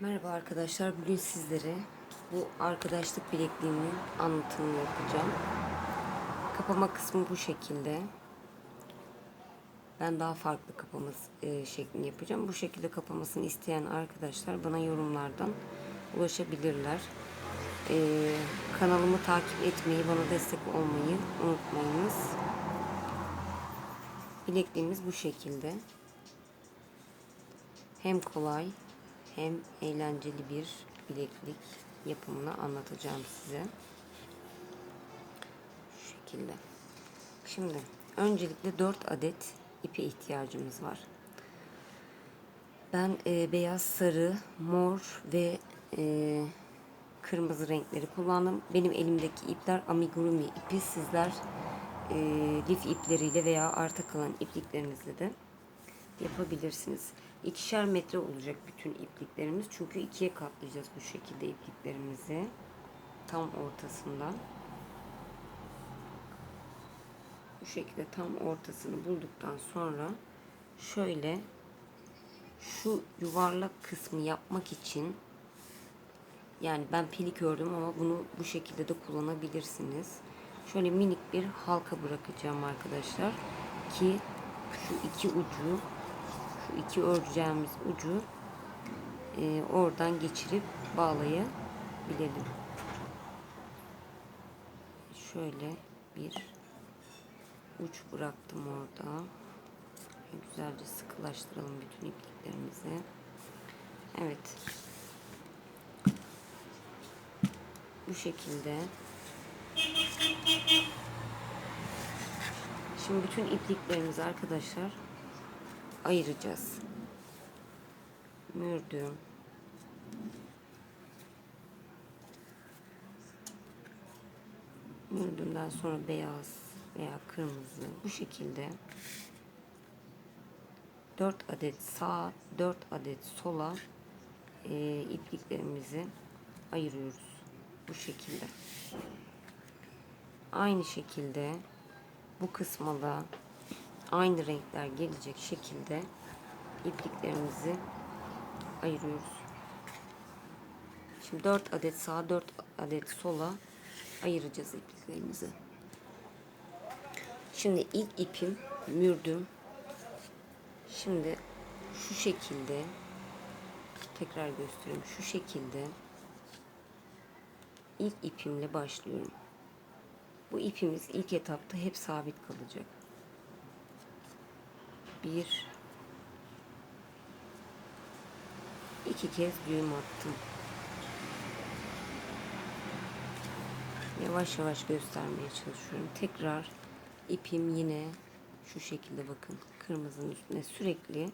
Merhaba arkadaşlar. Bugün sizlere bu arkadaşlık bilekliğinin anlatımını yapacağım. Kapama kısmı bu şekilde. Ben daha farklı kapama e, şeklini yapacağım. Bu şekilde kapamasını isteyen arkadaşlar bana yorumlardan ulaşabilirler. E, kanalımı takip etmeyi, bana destek olmayı unutmayınız. Bilekliğimiz bu şekilde. Hem kolay hem eğlenceli bir bileklik yapımını anlatacağım size. Şu şekilde. Şimdi öncelikle 4 adet ipe ihtiyacımız var. Ben e, beyaz, sarı, mor ve e, kırmızı renkleri kullandım. Benim elimdeki ipler amigurumi ipi. Sizler e, lif ipleriyle veya arta kalan ipliklerinizle de yapabilirsiniz. İkişer metre olacak bütün ipliklerimiz. Çünkü ikiye katlayacağız bu şekilde ipliklerimizi. Tam ortasından. Bu şekilde tam ortasını bulduktan sonra şöyle şu yuvarlak kısmı yapmak için yani ben pelik ördüm ama bunu bu şekilde de kullanabilirsiniz. Şöyle minik bir halka bırakacağım arkadaşlar ki şu iki ucu şu iki öreceğimiz ucu e, oradan geçirip bağlayabilirim. Şöyle bir uç bıraktım orada. Güzelce sıkılaştıralım bütün ipliklerimizi. Evet. Bu şekilde. Şimdi bütün ipliklerimizi arkadaşlar ayıracağız. Mürdüm. Mürdümden sonra beyaz veya kırmızı bu şekilde 4 adet sağ 4 adet sola e, ipliklerimizi ayırıyoruz bu şekilde aynı şekilde bu kısma aynı renkler gelecek şekilde ipliklerimizi ayırıyoruz. Şimdi 4 adet sağa 4 adet sola ayıracağız ipliklerimizi. Şimdi ilk ipim mürdüm. Şimdi şu şekilde tekrar göstereyim. Şu şekilde ilk ipimle başlıyorum. Bu ipimiz ilk etapta hep sabit kalacak bir iki kez düğüm attım. Yavaş yavaş göstermeye çalışıyorum. Tekrar ipim yine şu şekilde bakın kırmızının üstüne sürekli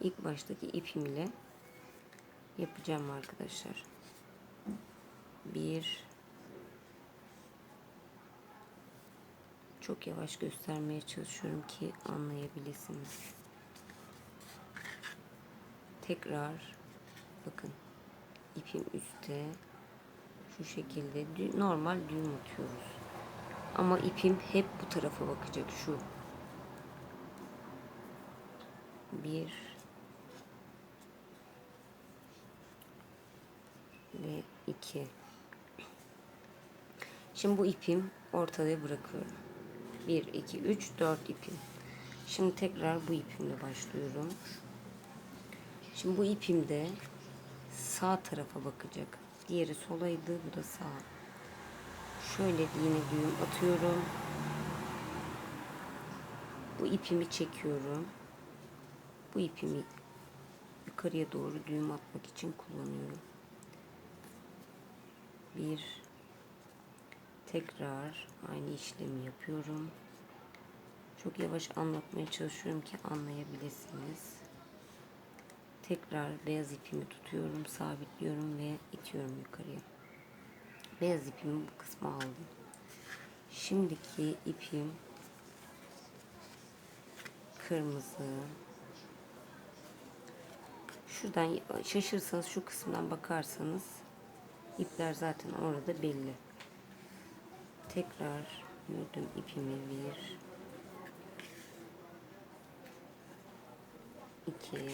ilk baştaki ipim ile yapacağım arkadaşlar. Bir Çok yavaş göstermeye çalışıyorum ki anlayabilirsiniz. Tekrar bakın ipim üstte şu şekilde normal düğüm atıyoruz. Ama ipim hep bu tarafa bakacak şu. Bir ve iki. Şimdi bu ipim ortaya bırakıyorum. 1, 2, 3, 4 ipim. Şimdi tekrar bu ipimle başlıyorum. Şimdi bu ipimde sağ tarafa bakacak. Diğeri solaydı, bu da sağ. Şöyle yine düğüm atıyorum. Bu ipimi çekiyorum. Bu ipimi yukarıya doğru düğüm atmak için kullanıyorum. Bir, tekrar aynı işlemi yapıyorum. Çok yavaş anlatmaya çalışıyorum ki anlayabilirsiniz. Tekrar beyaz ipimi tutuyorum, sabitliyorum ve itiyorum yukarıya. Beyaz ipimi bu kısma aldım. Şimdiki ipim kırmızı. Şuradan şaşırsanız şu kısımdan bakarsanız ipler zaten orada belli tekrar mürdüm ipimi bir iki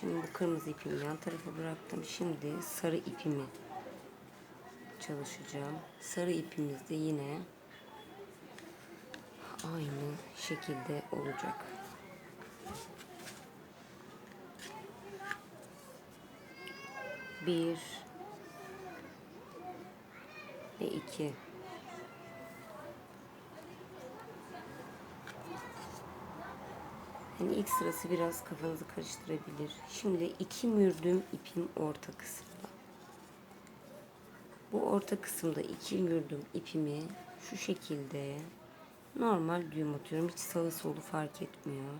Şimdi bu kırmızı ipimi yan tarafa bıraktım. Şimdi sarı ipimi çalışacağım. Sarı ipimiz de yine aynı şekilde olacak. Bir ve iki. Yani ilk sırası biraz kafanızı karıştırabilir. Şimdi iki mürdüm ipim orta kısımda. Bu orta kısımda iki mürdüm ipimi şu şekilde normal düğüm atıyorum. Hiç sağı solu fark etmiyor.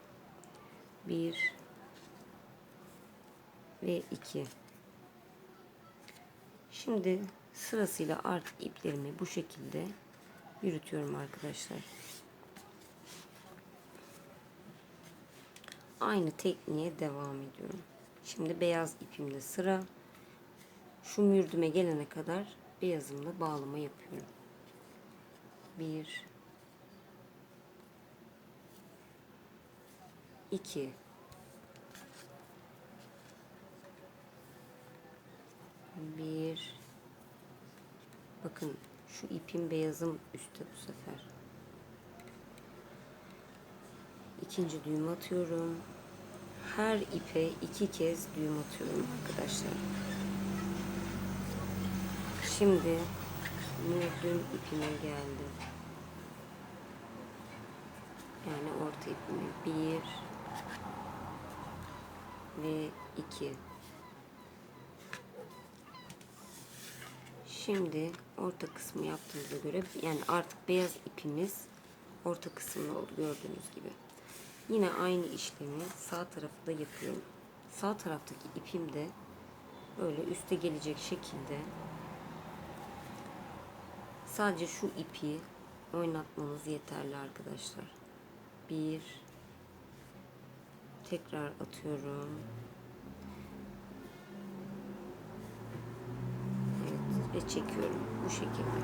Bir ve iki. Şimdi Sırasıyla artık iplerimi bu şekilde yürütüyorum arkadaşlar. Aynı tekniğe devam ediyorum. Şimdi beyaz ipimde sıra. Şu mürdüme gelene kadar beyazımla bağlama yapıyorum. 1 2 şu ipin beyazım üstte bu sefer. İkinci düğüm atıyorum. Her ipe iki kez düğüm atıyorum arkadaşlar. Şimdi mürdüm ipime geldi. Yani orta ipime bir ve iki. Şimdi orta kısmı yaptığımıza göre yani artık beyaz ipimiz orta kısımda oldu gördüğünüz gibi. Yine aynı işlemi sağ tarafta da yapıyorum. Sağ taraftaki ipim de böyle üste gelecek şekilde sadece şu ipi oynatmanız yeterli arkadaşlar. Bir tekrar atıyorum. Ve çekiyorum bu şekilde.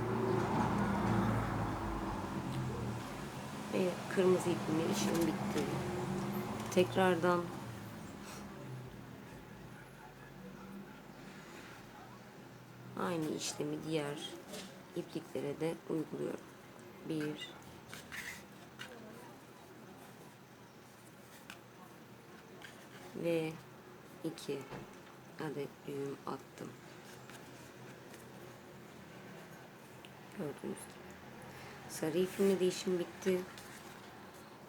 Ve kırmızı ipimle işim bitti. Tekrardan aynı işlemi diğer ipliklere de uyguluyorum. Bir ve iki adet düğüm attım. Gördüğünüz gibi. Sarı ipimle de işim bitti.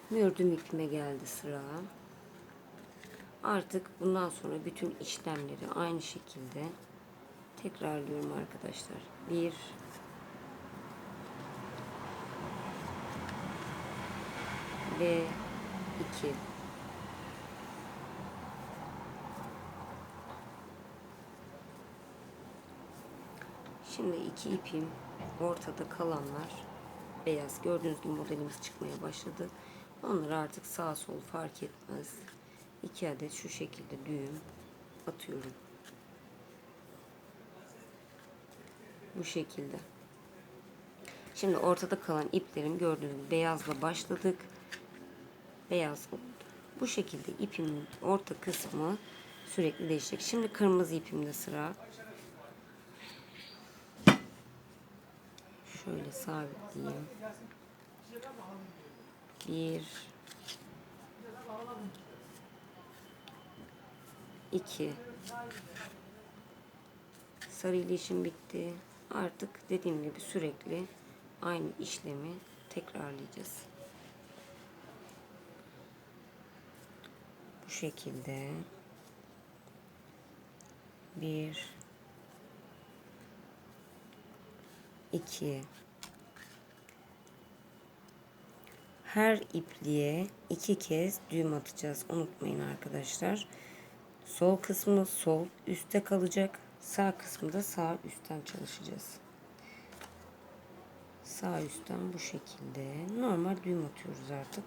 Mürdüm ipime geldi sıra. Artık bundan sonra bütün işlemleri aynı şekilde tekrarlıyorum arkadaşlar. Bir ve iki. Şimdi iki ipim ortada kalanlar beyaz. Gördüğünüz gibi modelimiz çıkmaya başladı. Onları artık sağ sol fark etmez. İki adet şu şekilde düğüm atıyorum. Bu şekilde. Şimdi ortada kalan iplerim gördüğünüz gibi beyazla başladık. Beyaz oldu. Bu şekilde ipimin orta kısmı sürekli değişecek. Şimdi kırmızı ipimde sıra. Şöyle sabitleyeyim. Bir. iki. Sarı ile işim bitti. Artık dediğim gibi sürekli aynı işlemi tekrarlayacağız. Bu şekilde bir 2 her ipliğe iki kez düğüm atacağız. Unutmayın arkadaşlar. Sol kısmı sol üstte kalacak. Sağ kısmı da sağ üstten çalışacağız. Sağ üstten bu şekilde normal düğüm atıyoruz artık.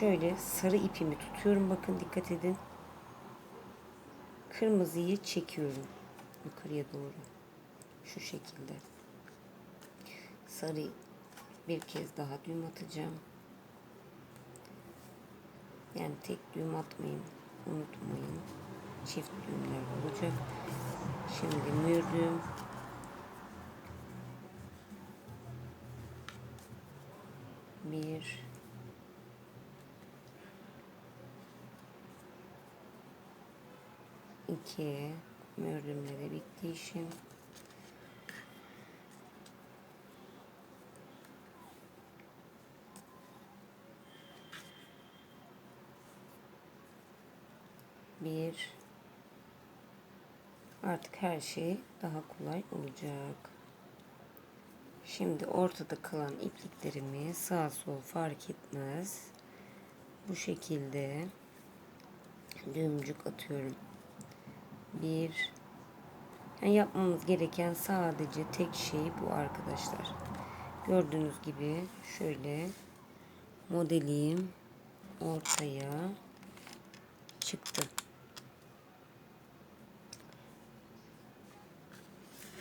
Şöyle sarı ipimi tutuyorum. Bakın dikkat edin. Kırmızıyı çekiyorum yukarıya doğru. Şu şekilde. Sarı bir kez daha düğüm atacağım. Yani tek düğüm atmayın. Unutmayın. Çift düğümler olacak. Şimdi mühür düğüm. Bir. iki. Mühür düğümleri bitti işim. Bir. Artık her şey daha kolay olacak. Şimdi ortada kalan ipliklerimi sağ sol fark etmez. Bu şekilde düğümcük atıyorum. Bir. Yani yapmamız gereken sadece tek şey bu arkadaşlar. Gördüğünüz gibi şöyle modelim ortaya çıktı.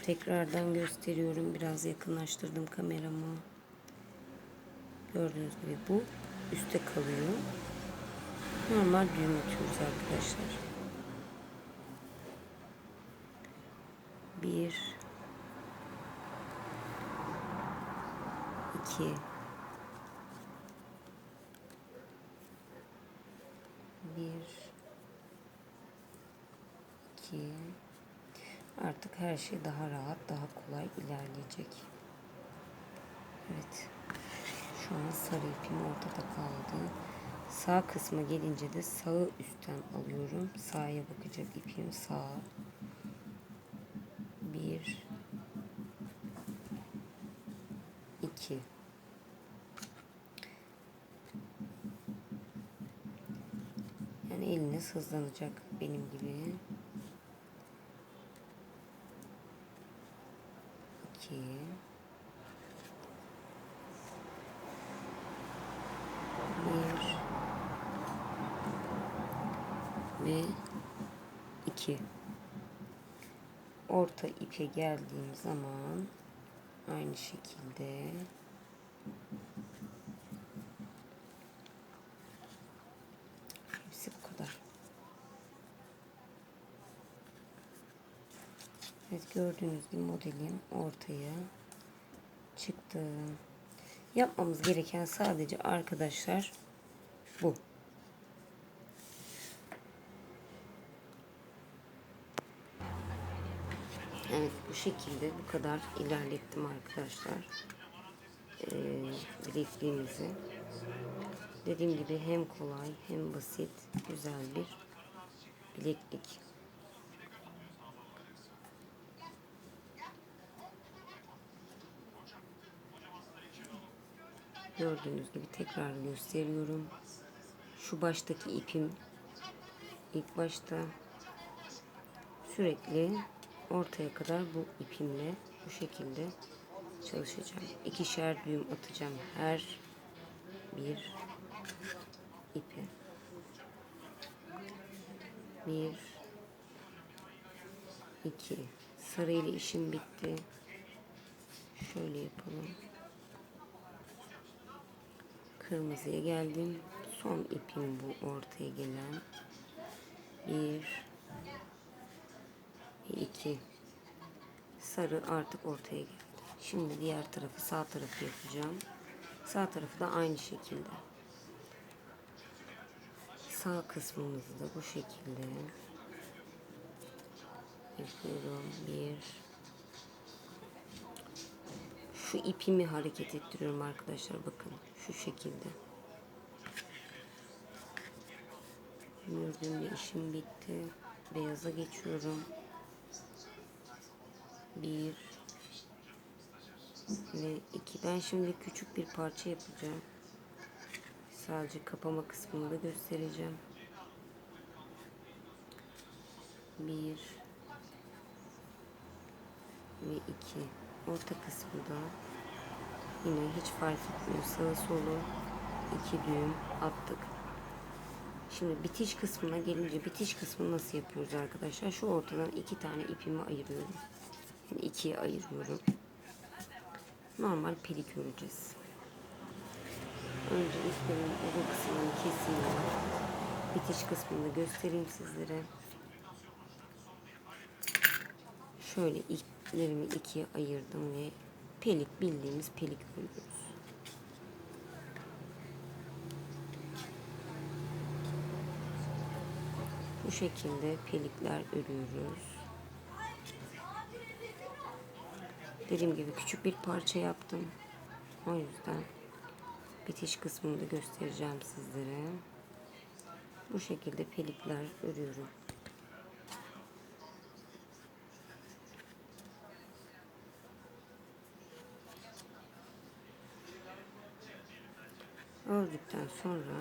Tekrardan gösteriyorum. Biraz yakınlaştırdım kameramı. Gördüğünüz gibi bu üstte kalıyor. Normal düğüm atıyoruz arkadaşlar. Bir, iki, bir, iki. Artık her şey daha rahat, daha kolay ilerleyecek. Evet. Şu an sarı ipim ortada kaldı. Sağ kısma gelince de sağı üstten alıyorum. Sağa bakacak ipim sağ. Bir, iki. Yani eliniz hızlanacak benim gibi. İki. Bir. Ve iki. İpe geldiğim zaman aynı şekilde hepsi bu kadar. Evet gördüğünüz gibi modelim ortaya çıktı. Yapmamız gereken sadece arkadaşlar bu. Evet bu şekilde bu kadar ilerlettim arkadaşlar. Ee, bilekliğimizi. Dediğim gibi hem kolay hem basit güzel bir bileklik. Gördüğünüz gibi tekrar gösteriyorum. Şu baştaki ipim ilk başta sürekli ortaya kadar bu ipimle bu şekilde çalışacağım. İkişer düğüm atacağım her bir ipi. Bir, iki. Sarı ile işim bitti. Şöyle yapalım. Kırmızıya geldim. Son ipim bu ortaya gelen. Bir, 2 sarı artık ortaya geldi. Şimdi diğer tarafı sağ tarafı yapacağım. Sağ tarafı da aynı şekilde. Sağ kısmımızı da bu şekilde yapıyorum. Bir şu ipimi hareket ettiriyorum arkadaşlar. Bakın şu şekilde. Gördüğümde işim bitti. Beyaza geçiyorum bir ve iki. Ben şimdi küçük bir parça yapacağım. Sadece kapama kısmını da göstereceğim. Bir ve iki. Orta kısmı da yine hiç fark etmiyor. Sağı solu iki düğüm attık. Şimdi bitiş kısmına gelince bitiş kısmını nasıl yapıyoruz arkadaşlar? Şu ortadan iki tane ipimi ayırıyorum. Yani ikiye ayırıyorum. Normal pelik öreceğiz. Önce iplerin uzun kısmını kesiyorum. bitiş kısmını göstereyim sizlere. Şöyle iplerimi ikiye ayırdım ve pelik bildiğimiz pelik örüyoruz. Bu şekilde pelikler örüyoruz. Dediğim gibi küçük bir parça yaptım. O yüzden bitiş kısmını da göstereceğim sizlere. Bu şekilde pelikler örüyorum. Ördükten sonra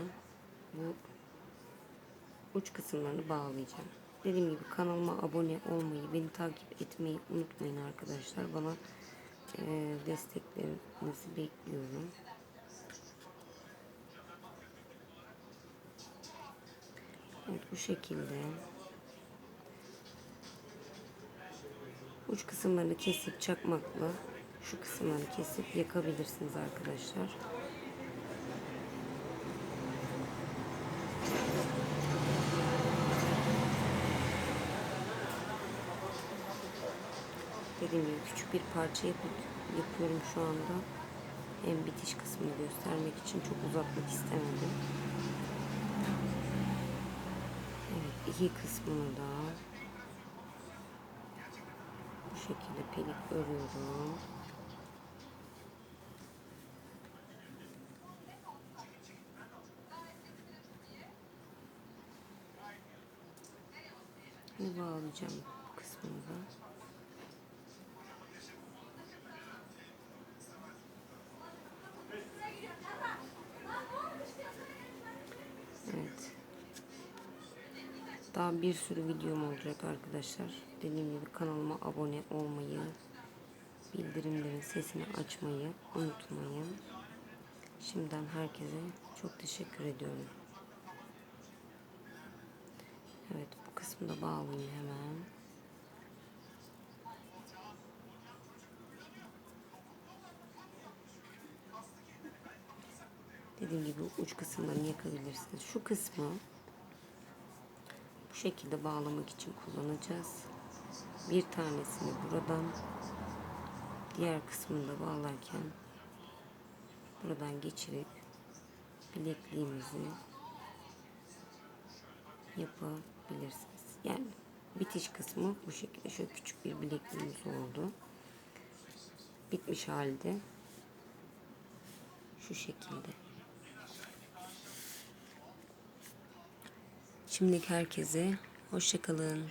bu uç kısımlarını bağlayacağım. Dediğim gibi kanalıma abone olmayı, beni takip etmeyi unutmayın arkadaşlar. Bana e, desteklerinizi bekliyorum. Evet bu şekilde uç kısımlarını kesip çakmakla şu kısımları kesip yakabilirsiniz arkadaşlar. Dediğim gibi küçük bir parça yapıyorum şu anda. Hem bitiş kısmını göstermek için çok uzatmak istemedim. Evet iki kısmını da bu şekilde pelik örüyorum. Ve bağlayacağım kısmını da. Evet. Daha bir sürü videom olacak arkadaşlar. Dediğim gibi kanalıma abone olmayı, bildirimlerin sesini açmayı unutmayın. Şimdiden herkese çok teşekkür ediyorum. Evet bu kısmı da bağlayayım hemen. Dediğim gibi uç kısımlarını yakabilirsiniz. Şu kısmı bu şekilde bağlamak için kullanacağız. Bir tanesini buradan diğer kısmını da bağlarken buradan geçirip bilekliğimizi yapabilirsiniz. Yani bitiş kısmı bu şekilde şöyle küçük bir bilekliğimiz oldu. Bitmiş halde şu şekilde. Şimdilik herkese hoşçakalın.